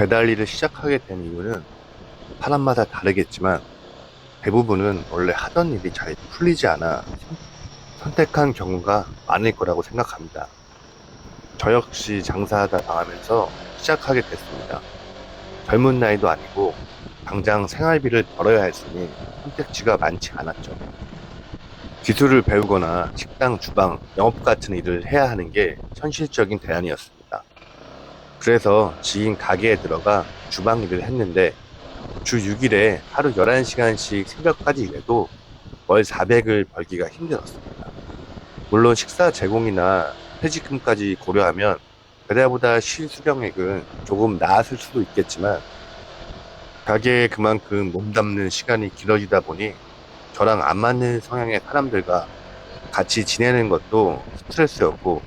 배달 일을 시작하게 된 이유는 사람마다 다르겠지만 대부분은 원래 하던 일이 잘 풀리지 않아 선- 선택한 경우가 많을 거라고 생각합니다. 저 역시 장사하다 당하면서 시작하게 됐습니다. 젊은 나이도 아니고 당장 생활비를 벌어야 했으니 선택지가 많지 않았죠. 기술을 배우거나 식당, 주방, 영업 같은 일을 해야 하는 게 현실적인 대안이었습니다. 그래서 지인 가게에 들어가 주방 일을 했는데 주 6일에 하루 11시간씩 새벽까지 일해도 월 400을 벌기가 힘들었습니다. 물론 식사 제공이나 퇴직금까지 고려하면 배달보다 실수령액은 조금 나았을 수도 있겠지만 가게에 그만큼 몸담는 시간이 길어지다 보니 저랑 안 맞는 성향의 사람들과 같이 지내는 것도 스트레스였고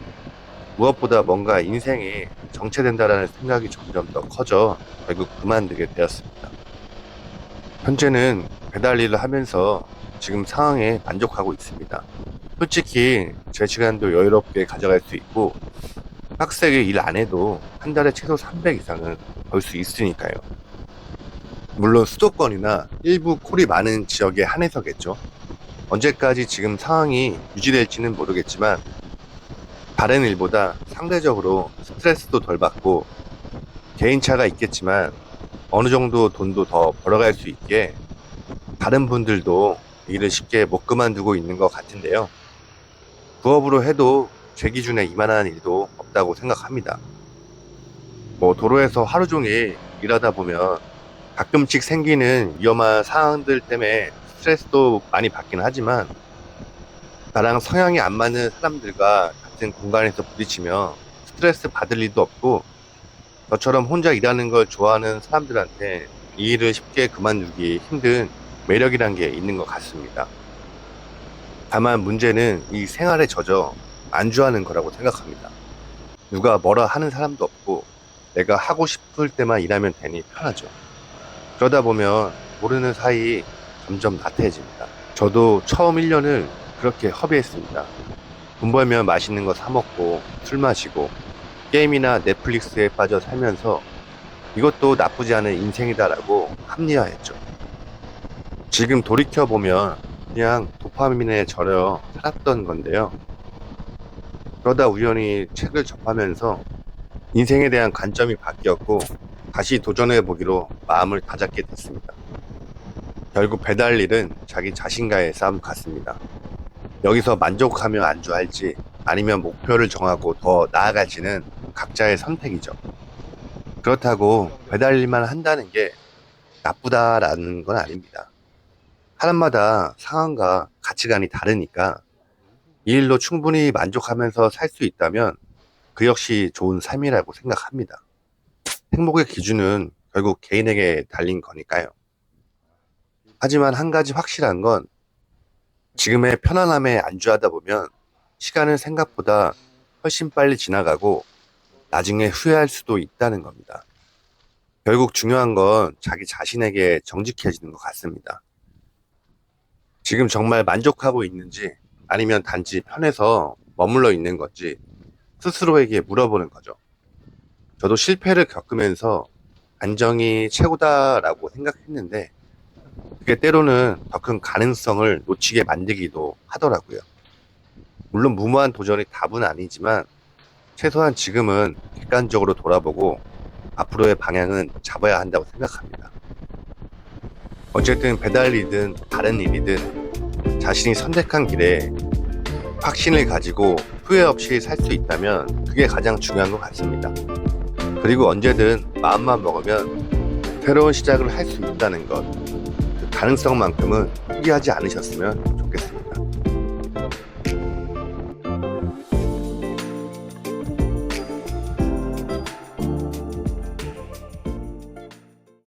무엇보다 뭔가 인생이 정체된다라는 생각이 점점 더 커져 결국 그만두게 되었습니다. 현재는 배달 일을 하면서 지금 상황에 만족하고 있습니다. 솔직히 제 시간도 여유롭게 가져갈 수 있고 빡세게 일 안 해도 한 달에 최소 300 이상은 벌 수 있으니까요. 물론 수도권이나 일부 콜이 많은 지역에 한해서겠죠. 언제까지 지금 상황이 유지될지는 모르겠지만 다른 일보다 상대적으로 스트레스도 덜 받고 개인차가 있겠지만 어느 정도 돈도 더 벌어갈 수 있게 다른 분들도 일을 쉽게 못 그만두고 있는 것 같은데요. 부업으로 해도 제 기준에 이만한 일도 없다고 생각합니다. 뭐 도로에서 하루 종일 일하다 보면 가끔씩 생기는 위험한 상황들 때문에 스트레스도 많이 받긴 하지만 나랑 성향이 안 맞는 사람들과 같은 공간에서 부딪히며 스트레스 받을 일도 없고 저처럼 혼자 일하는 걸 좋아하는 사람들한테 이 일을 쉽게 그만두기 힘든 매력이란 게 있는 것 같습니다. 다만 문제는 이 생활에 젖어 안주하는 거라고 생각합니다. 누가 뭐라 하는 사람도 없고 내가 하고 싶을 때만 일하면 되니 편하죠. 그러다 보면 모르는 사이 점점 나태해집니다. 저도 처음 1년을 그렇게 허비했습니다. 돈 벌면 맛있는 거 사 먹고 술 마시고 게임이나 넷플릭스에 빠져 살면서 이것도 나쁘지 않은 인생이다라고 합리화했죠. 지금 돌이켜보면 그냥 도파민에 절여 살았던 건데요. 그러다 우연히 책을 접하면서 인생에 대한 관점이 바뀌었고 다시 도전해 보기로 마음을 다잡게 됐습니다. 결국 배달 일은 자기 자신과의 싸움 같습니다. 여기서 만족하며 안주할지 아니면 목표를 정하고 더 나아갈지는 각자의 선택이죠. 그렇다고 배달 일만 한다는 게 나쁘다라는 건 아닙니다. 사람마다 상황과 가치관이 다르니까 이 일로 충분히 만족하면서 살 수 있다면 그 역시 좋은 삶이라고 생각합니다. 행복의 기준은 결국 개인에게 달린 거니까요. 하지만 한 가지 확실한 건 지금의 편안함에 안주하다 보면 시간은 생각보다 훨씬 빨리 지나가고 나중에 후회할 수도 있다는 겁니다. 결국 중요한 건 자기 자신에게 정직해지는 것 같습니다. 지금 정말 만족하고 있는지 아니면 단지 편해서 머물러 있는 건지 스스로에게 물어보는 거죠. 저도 실패를 겪으면서 안정이 최고다라고 생각했는데 그게 때로는 더 큰 가능성을 놓치게 만들기도 하더라고요. 물론 무모한 도전이 답은 아니지만 최소한 지금은 객관적으로 돌아보고 앞으로의 방향은 잡아야 한다고 생각합니다. 어쨌든 배달 일이든 다른 일이든 자신이 선택한 길에 확신을 가지고 후회 없이 살 수 있다면 그게 가장 중요한 것 같습니다. 그리고 언제든 마음만 먹으면 새로운 시작을 할 수 있다는 것, 그 가능성만큼은 포기하지 않으셨으면